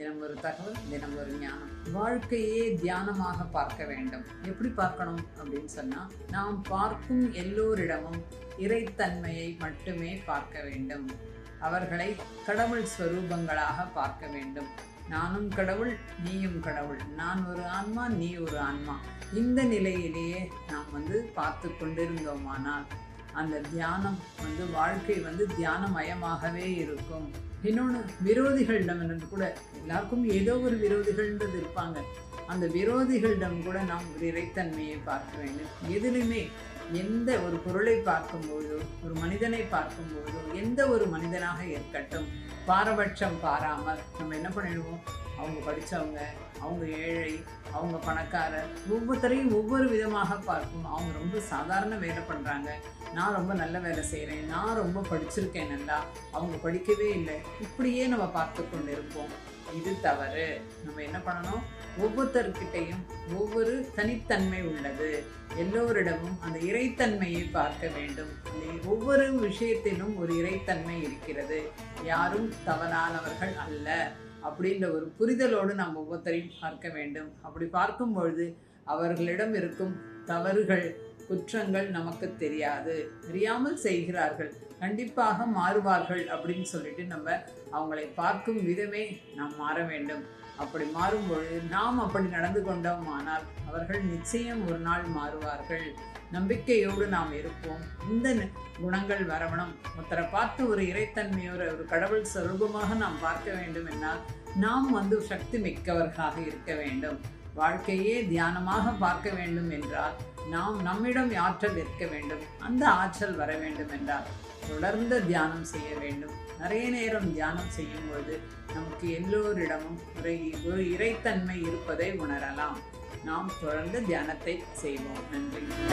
தினம் ஒரு தகவல் தினம் ஒரு ஞானம். வாழ்க்கையே தியானமாக பார்க்க வேண்டும். எப்படி பார்க்கணும் அப்படின்னு சொன்னா நாம் பார்க்கும் எல்லோரிடமும் இறைத்தன்மையை மட்டுமே பார்க்க வேண்டும். அவர்களை கடவுள் ஸ்வரூபங்களாக பார்க்க வேண்டும். நானும் கடவுள் நீயும் கடவுள். நான் ஒரு ஆன்மா நீ ஒரு ஆன்மா. இந்த நிலையிலேயே நாம் வந்து பார்த்து கொண்டிருந்தோமானால் அந்த தியானம் வந்து வாழ்க்கை வந்து தியானமயமாகவே இருக்கும். இன்னொன்று விரோதிகளிடம் என்று கூட எல்லாருக்கும் ஏதோ ஒரு விரோதிகள்ன்றது இருப்பாங்க. அந்த விரோதிகளிடம் கூட நாம் ஒரு இறைத்தன்மையை பார்க்க வேண்டும். எதிலுமே எந்த ஒரு பொருளை பார்க்கும்போதோ ஒரு மனிதனை பார்க்கும்போதோ எந்த ஒரு மனிதனாக இருக்கட்டும் பாரபட்சம் பாராமல் நம்ம என்ன பண்ணிடுவோம்? அவங்க படித்தவங்க அவங்க ஏழை அவங்க பணக்காரர் ஒவ்வொருத்தரையும் ஒவ்வொரு விதமாக பார்க்கும். அவங்க ரொம்ப சாதாரண வேலை பண்ணுறாங்க நான் ரொம்ப நல்ல வேலை செய்கிறேன் நான் ரொம்ப படிச்சிருக்கேன் நல்லா. அவங்க படிக்கவே இல்லை. இப்படியே நம்ம பார்த்து கொண்டு இருப்போம் இது தவறு. நம்ம என்ன பண்ணணும்? ஒவ்வொருத்தர்கிட்டையும் ஒவ்வொரு தனித்தன்மை உள்ளது. எல்லோரிடமும் அந்த இறைத்தன்மையை பார்க்க வேண்டும். ஒவ்வொரு விஷயத்திலும் ஒரு இறைத்தன்மை இருக்கிறது. யாரும் தவறானவர்கள் அல்ல. அப்படின்ற ஒரு புரிதலோடு நாம் ஒவ்வொருத்தரையும் பார்க்க வேண்டும். அப்படி பார்க்கும் பொழுது அவர்களிடம் இருக்கும் தவறுகள் குற்றங்கள் நமக்கு தெரியாது. தெரியாமல் செய்கிறார்கள். கண்டிப்பாக மாறுவார்கள் அப்படின்னு சொல்லிட்டு நம்ம அவங்களை பார்க்கும் விதமே நாம் மாற வேண்டும். அப்படி மாறும்பொழுது நாம் அப்படி நடந்து கொண்டோமானால் அவர்கள் நிச்சயம் ஒரு நாள் மாறுவார்கள். நம்பிக்கையோடு நாம் இருப்போம். இந்த குணங்கள் வரவணும். ஒருத்தரை பார்த்து ஒரு இறைத்தன்மையோட ஒரு கடவுள் சொரூபமாக நாம் பார்க்க வேண்டும் என்றால் நாம் வந்து சக்தி மிக்கவர்களாக இருக்க வேண்டும். வாழ்க்கையே தியானமாக பார்க்க வேண்டும் என்றால் நாம் நம்மிடம் ஆற்றல் இருக்க வேண்டும். அந்த ஆற்றல் வர வேண்டும் என்றால் தொடர்ந்து தியானம் செய்ய வேண்டும். நிறைய நேரம் தியானம் செய்யும் பொழுது நமக்கு எல்லோரிடமும் ஒரு ஒரு இறைத்தன்மை இருப்பதை உணரலாம். நாம் தொடர்ந்து தியானத்தை செய்வோம். நன்றி.